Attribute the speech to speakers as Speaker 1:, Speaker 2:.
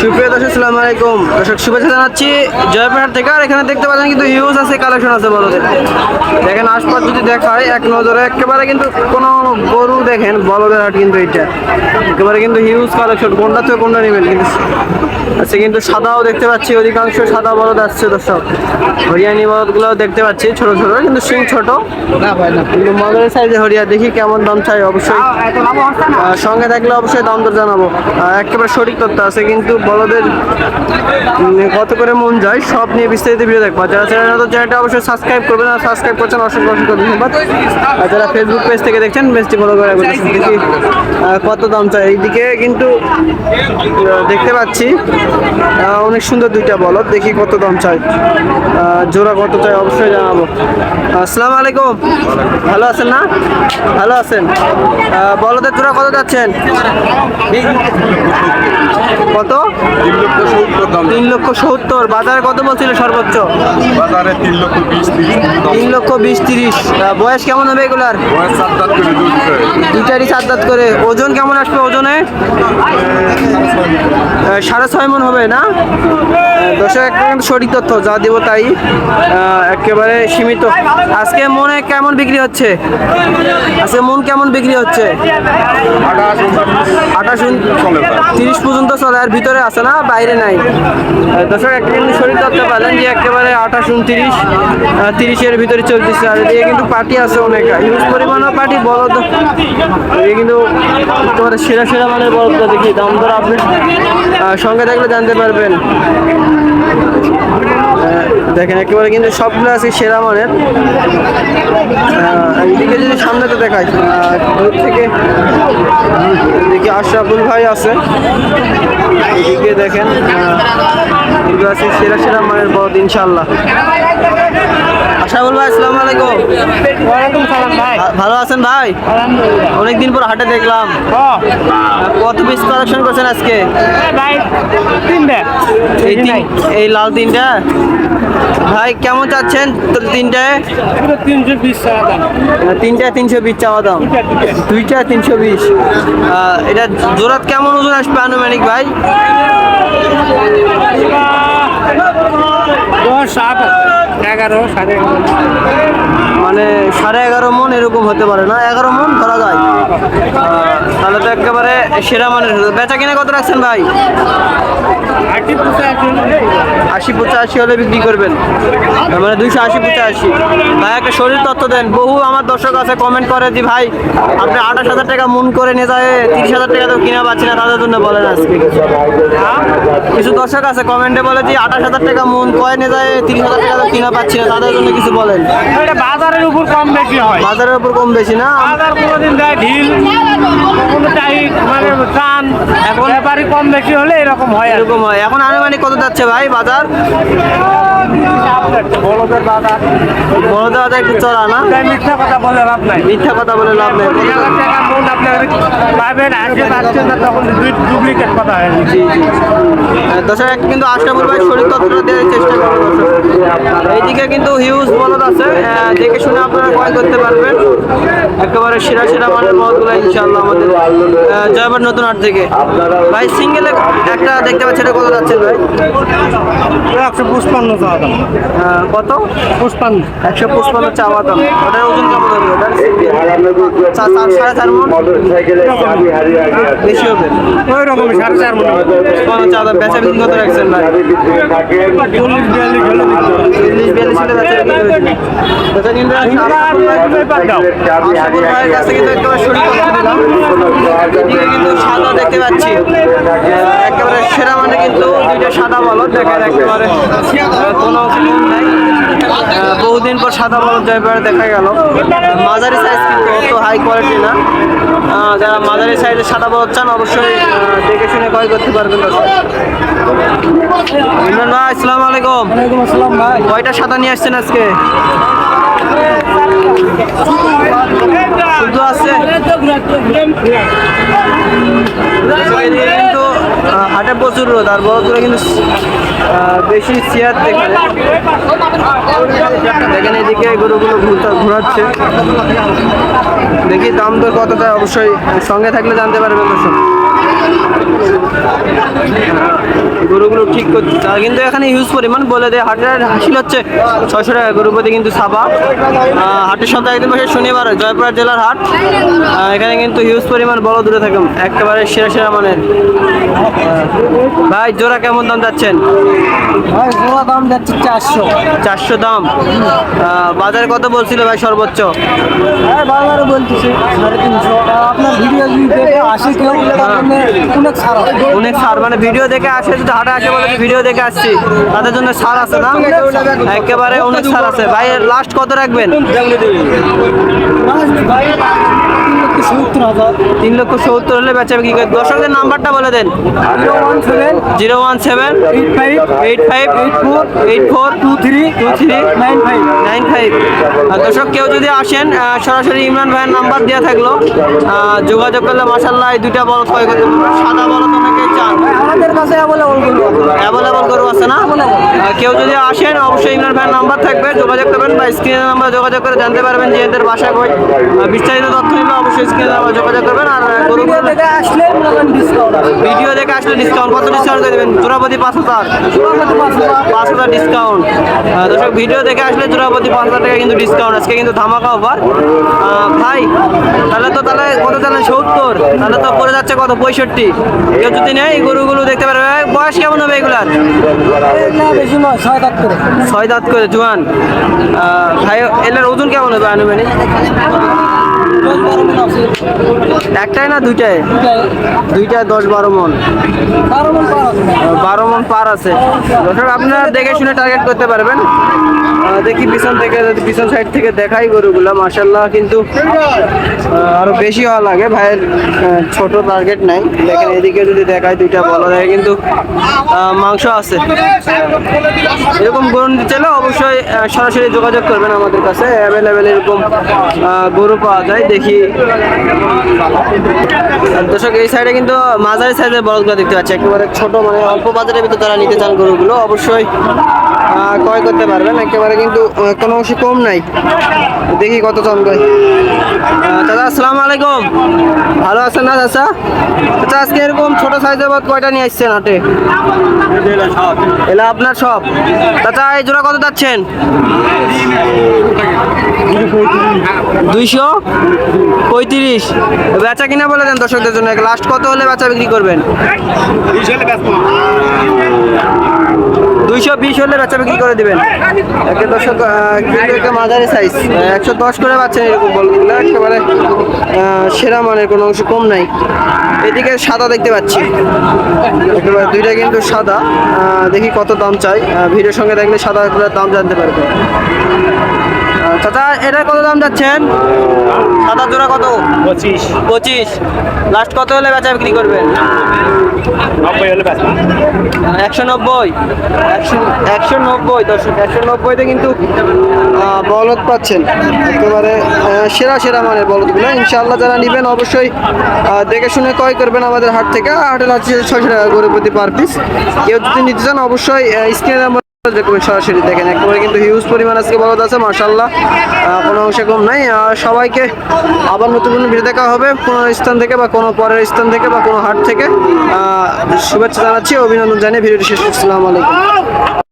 Speaker 1: সুপ্রিয় দর্শক সালাম আলাইকুম। দর্শক শুভেচ্ছা জানাচ্ছি জয়পুরহাট থেকে। আর এখানে দেখতে পাচ্ছেন কিন্তু হিউজ আছে কালেকশন আছে বড়দের দেখেন আশপাশ যদি দেখায় এক নজরে একেবারে কিন্তু কোনো গরু দেখেন বলদের হাট কিন্তু এইটা। একেবারে কিন্তু হিউজ কালেকশন কোনটা থেকে কোনটা নেবেন কিন্তু আচ্ছা কিন্তু সাদাও দেখতে পাচ্ছি অধিকাংশ সাদা বলদ আসছে দর্শক। হরিয়ানি বলদগুলোও দেখতে পাচ্ছি ছোট ছোট কিন্তু সিং ছোট। কিন্তু মগের সাইজে হরিয়া দেখি কেমন দাম চাই অবশ্যই। সঙ্গে থাকলে অবশ্যই দাম দর জানাব। একেবারে সঠিক তথ্য আছে কিন্তু বলদের কত করে মন যায় সব নিয়ে বিস্তারিত ভিডিও দেখব। যারা চ্যানেল চ্যানেলটা অবশ্যই সাবস্ক্রাইব করবেন আর সাবস্ক্রাইব করছেন অসংখ্য অসংখ্য ধন্যবাদ। আর যারা ফেসবুক পেজ থেকে দেখছেন পেজটি ফলো করে দেখি কত দাম চাই এইদিকে কিন্তু দেখতে পাচ্ছি অনেক সুন্দর দুইটা বলদ। দেখি কত দাম চাই আহ, জোড়া কত চাই অবশ্যই জানাব। আসসালামু আলাইকুম। ভালো আছেন না? ভালো আছেন। বলদের জোড়া কত যাচ্ছেন? কত?
Speaker 2: তিন লক্ষ সত্তর
Speaker 1: বাজারে কত বলছিল সর্বোচ্চ?
Speaker 2: বাজারে তিন লক্ষ বিশ তিরিশ।
Speaker 1: তিন লক্ষ বিশ তিরিশ। বয়স কেমন হবে এগুলার?
Speaker 2: দুধ
Speaker 1: চার দাঁত করে ওজন কেমন আসবে ওজনে? সাড়ে ছয় মন হবে না? দর্শক একটা কিন্তু সঠিক তথ্য যা দিব তাই একেবারে সীমিত। আজকে মনে কেমন বিক্রি হচ্ছে? আজকে মন কেমন বিক্রি হচ্ছে?
Speaker 2: আঠাশ
Speaker 1: তিরিশ পর্যন্ত চলে আর ভিতরে আছে না, বাইরে নাই। দর্শক, একটা কিন্তু শরীর তত্ত্ব পেলেন যে একেবারে আঠাশ, উনত্রিশ তিরিশের ভিতরে চলতেছে। আর এদিকে কিন্তু পার্টি আছে অনেক। হিউজ পরিমাণও পার্টি বলদ এদিকে কিন্তু একেবারে সেরা সেরা মানের বলদটা দেখি। দাম ধর আপনি সঙ্গে থাকলে জানতে পারবেন। দেখেন, একেবারে কিন্তু সবগুলো আছে সেরা মানের। এদিকে যদি সামনেতে দেখাই দূর থেকে এদিকে আশরাফুল ভাই আছে। এদিকে দেখেন এগুলো আছে সেরা সেরা মানের বড় ইনশাল্লাহ ভাই আসসালামু আলাইকুম।
Speaker 3: ওয়ালাইকুম সালাম ভাই।
Speaker 1: ভালো আছেন ভাই?
Speaker 3: আলহামদুলিল্লাহ।
Speaker 1: অনেকদিন পর হাটে দেখলাম। কত পিস কালেকশন করছেন আজকে?
Speaker 3: ভাই তিনটে।
Speaker 1: এই তিন এই লাল তিনটা? ভাই কেমন চাচ্ছেন তিনটায়
Speaker 3: তিনশো বিশ
Speaker 1: তিনটা তিনশো বিশ চাওয়া দাম।
Speaker 3: দুইটা,
Speaker 1: তিনশো বিশ। এটা জোড়াত কেমন ওজন আসবে আনুমানিক ভাই?
Speaker 3: দশ আট এগারো সাড়ে এগারো।
Speaker 1: মানে সাড়ে এগারো মন এরকম হতে পারে না? এগারো মন ধরা যায়। তাহলে তো একেবারে সেরা মানের। বেচা কিনে কত রাখছেন ভাই? আশি পঁচাশি হলে বিক্রি করবেন। মানে দুইশো আশি পঁচাশি। ভাই একটা শরীর তত্ত্ব দেন। বহু আমার দর্শক আছে কমেন্ট করে যে ভাই আপনি আঠাশ হাজার টাকা মন করে নিয়ে যায় তিরিশ হাজার টাকা তো কিনা পাচ্ছি না তাদের জন্য বলেন আজকে। কিছু। দর্শক আছে কমেন্টে বলে যে আঠাশ হাজার টাকা মন কয় নিয়ে যায় তিরিশ হাজার টাকা তো কিনা পাচ্ছি না তাদের জন্য কিছু বলেন।
Speaker 3: এটা বাজারের উপর কম বেশি হয়।
Speaker 1: বাজারের উপর কম বেশি না?
Speaker 3: বাজার কোনোদিন দেয় ঢিল কোনো টাইট মানে টান এখন ব্যাপারই কম বেশি হলে এরকম হয়
Speaker 1: এরকম হয়। এখন আনুমানিক কত যাচ্ছে ভাই বাজার?
Speaker 3: হাজার বাজার।
Speaker 1: বাজার একটু চড়া না?
Speaker 3: মিথ্যা কথা বলে লাভ নাই।
Speaker 1: মিথ্যা কথা বলে লাভ নেই।
Speaker 3: এক হাজার টাকা আপনার পাবেন আজকে পাচ্ছেন না তখন ডুপ্লিকেট কথা হয়।
Speaker 1: জি জি দর্শক কিন্তু আশরাফুল ভাই শরীর তত্ত্বটা দেওয়ার চেষ্টা করব এইদিকে কিন্তু হিউজ বলদ আছে। দেখে শুনে আপনারা ক্রয় করতে পারবেন। একেবারে সেরা সেরা মানের ইনশাআল্লাহ আমাদের। জয়বার নতুন হাট থেকে। ভাই সিঙ্গেলে একটা দেখতে পাচ্ছেন এটা কত যাচ্ছে ভাই?
Speaker 3: একশো পুষ্পান্ন চাওয়া দাম।
Speaker 1: আহ, কত?
Speaker 3: পুষ্পান্ন।
Speaker 1: একশো পঁচপান্ন চাওয়া দাম। ওটার ওজন কেমন হবে? ওটার চার চার সাড়ে চার মন? বেশি হবে।
Speaker 3: ওই রকমই সাড়ে চার মনে।
Speaker 1: পঞ্চান্ন চাওয়া দাম। বেচা বিক্রি কত রাখছেন ভাই?
Speaker 3: চল্লিশ বিয়াল্লিশ হলে
Speaker 1: চল্লিশ বিয়াল্লিশ হলে বেচা কিন্তু কাছে কিন্তু একেবারে শরীর দিলাম। এদিকে কিন্তু সাদা দেখতে পাচ্ছি। একেবারে সেরা মানে কিন্তু দুইটা সাদা বলদ দেখেন একেবারে কোনো বহুদিন পর সাদা বলদ জয়পুরে দেখা গেল। মাঝারি সাইজ কিন্তু অত হাই কোয়ালিটি না। যারা মাঝারি সাইজের সাদা বলদ চান অবশ্যই দেখে শুনে ক্রয় করতে পারবেন। ইমরান ভাই আসসালামু আলাইকুম।
Speaker 3: আসসালাম ভাই।
Speaker 1: কয়টা সাদা নিয়ে আসছেন আজকে? শুধু আছে? আহ, হাটে প্রচুর রোদ, আর বড় তোরা কিন্তু বেশি চেয়ার দেখে দেখেন এদিকে গরুগুলো ঘোরাচ্ছে। দেখি দাম দর কতটা, অবশ্যই সঙ্গে থাকলে জানতে পারবেন দর্শক। ঠিক করতে তারা কিন্তু এখানে হিউজ পরিমাণ বলে দেয়। হাটের হাসিল হচ্ছে ছয়শো টাকা গরু প্রতি কিন্তু সাবা। হাটের সপ্তাহে একদিন বসে শনিবার জয়পুরহাট জেলার হাট। এখানে কিন্তু হিউজ পরিমাণ বড় দূরে থাকে। একেবারে সেরা সেরা মানের। ভাই জোড়া কেমন দাম যাচ্ছেন?
Speaker 3: ভাই দাম যাচ্ছে চারশো।
Speaker 1: চারশো দাম। বাজারে কত বলছিল ভাই সর্বোচ্চ?
Speaker 3: হ্যাঁ বলতেছি সাড়ে তিনশো। আপনার ভিডিও যদি দেখে আসে কেউ অনেক ছাড়
Speaker 1: অনেক সার। মানে ভিডিও দেখে আসে যদি হাটে আসে বলে ভিডিও দেখে আসছি। তাদের জন্য সার আছে না? একেবারে অনেক সার আছে। ভাই লাস্ট কত রাখবেন?
Speaker 3: সত্তর হাজার।
Speaker 1: তিন লক্ষ সত্তর হলে বেচাবে কি করে। দর্শকদের নাম্বারটা বলে দেন।
Speaker 3: Zero one seven
Speaker 1: zero one seven
Speaker 3: eight five
Speaker 1: eight five eight four eight four two three two three
Speaker 3: nine five.
Speaker 1: Nine five. দর্শক কেউ যদি আসেন সরাসরি ইমরান ভাইয়ের নাম্বার দেওয়া থাকল যোগাযোগ করলে মাসাল্লাহ এই দুইটা বলদ ক্রয় করতে সাদা বলদ অনেকেই চান
Speaker 3: আমাদের কাছে অ্যাভেলেবল
Speaker 1: গরু আছে না? কেউ যদি আসেন অবশ্যই ইমরান ভাইয়ের নাম্বার থাকবে। যোগাযোগ করবেন বা স্ক্রিনের নাম্বার যোগাযোগ করে জানতে পারবেন যে এদের বাসা কই বিস্তারিত তথ্য নিলে অবশ্যই স্ক্রিনের যোগাযোগ করবেন আর
Speaker 3: ভিডিও দেখে আসলে ডিসকাউন্ট
Speaker 1: ভিডিও দেখে আসলে ডিসকাউন্ট কত ডিসকাউন্ট করে দেবেন? চূড়াপতি পাঁচ হাজার। পাঁচ হাজার। ডিসকাউন্ট দর্শক ভিডিও দেখে আসলে চূড়াপতি পাঁচ হাজার টাকা কিন্তু ডিসকাউন্ট আজকে কিন্তু ধামাকা অফার ভাই তাহলে তো তাহলে কত চালেন সত্তর। তাহলে তো পড়ে যাচ্ছে কত? পঁয়ষট্টি। কেউ যদি নেই গরুগুলো দেখতে পারবে। বয়স কেমন হবে এগুলার?
Speaker 3: ছয় দাঁত করে।
Speaker 1: জোয়ান। ভাই এলার ওজন কেমন হবে আনুমানিক?
Speaker 3: মন
Speaker 1: একটাই না
Speaker 3: দুটাই
Speaker 1: দুইটায় দশ বারো মন।
Speaker 3: বারো মন পার আছে।
Speaker 1: আপনারা দেখে শুনে টার্গেট করতে পারবেন। দেখি পিছন থেকে যদি পিছন সাইড থেকে দেখাই গরুগুলো। মার্শাল্লাহ কিন্তু আরও বেশি হওয়া লাগে। ভাইয়ের ছোট টার্গেট নাই। দেখেন, এদিকে যদি দেখাই দুইটা বলা যায় কিন্তু মাংস আছে। এরকম গরু চাইলে অবশ্যই সরাসরি যোগাযোগ করবেন আমাদের কাছে। অ্যাভেলেবেল এরকম গরু পাওয়া যায়। দেখি আর দর্শক, এই সাইডে কিন্তু মাঝারি সাইজের বলদগুলো দেখতে পাচ্ছি। একেবারে ছোট মানে অল্প বাজারের ভিতরে যারা নিতে চান গরুগুলো। অবশ্যই ক্রয় করতে পারবেন। একেবারে কিন্তু কোনো অংশে কম নাই। দেখি কত চান দাদা আসসালামু আলাইকুম। ভালো আছেন না চাচা? আচ্ছা আজকে এরকম ছোট সাইজের বদ কয়টা নিয়ে আসছেন হাটে? এলা আপনার সব। চাচা, এই জোড়া কত যাচ্ছেন? দুইশো পঁয়ত্রিশ। বেচা কিনা বলে দেন দর্শকদের জন্য? লাস্ট কত হলে বাচ্চা বিক্রি করবেন? দুইশো বিশ হলে বাচ্চা বিক্রি করে দেবেন। একে দর্শক কিন্তু একটা মাঝারি সাইজ একশো দশ করে বাচ্চা এরকম বলগুলো একেবারে সেরা মানের কোনো অংশ কম নাই। এদিকে সাদা দেখতে পাচ্ছি। একেবারে দুইটা কিন্তু সাদা। দেখি কত দাম চাই। ভিডিওর সঙ্গে দেখলে সাদা দাম জানতে পারবে চাচা এটা কত দাম যাচ্ছেন? সাদা জোড়া কত?
Speaker 3: পঁচিশ।
Speaker 1: পঁচিশ। লাস্ট কত হলে বেচা বিক্রি করবেন?
Speaker 3: নব্বই হলে ব্যস্ত
Speaker 1: একশো নব্বই। একশো একশো নব্বই দর্শক একশো নব্বইতে কিন্তু বলদ পাচ্ছেন। একেবারে সেরা সেরা মানের বলদগুলো। ইনশাআল্লাহ যারা নেবেন অবশ্যই দেখে শুনে ক্রয় করবেন আমাদের হাট থেকে। হাটের হচ্ছে ছয়শো টাকা করে প্রতি পার পিস। কেউ যদি নিতে চান অবশ্যই স্ক্রিনে দেখবেন সরাসরি দেখেন, একেবারে কিন্তু হিউজ পরিমাণ আজকে বলদ আছে মার্শাল্লাহ কোনো অংশে কম নাই। আর সবাইকে আবার নতুন নতুন ভিডিও দেখা হবে, কোনো স্থান থেকে বা কোনো পরের স্থান থেকে বা কোনো হাট থেকে। শুভেচ্ছা জানাচ্ছি, অভিনন্দন জানিয়ে ভিডিওটি শেষ করছি। আসসালামু আলাইকুম।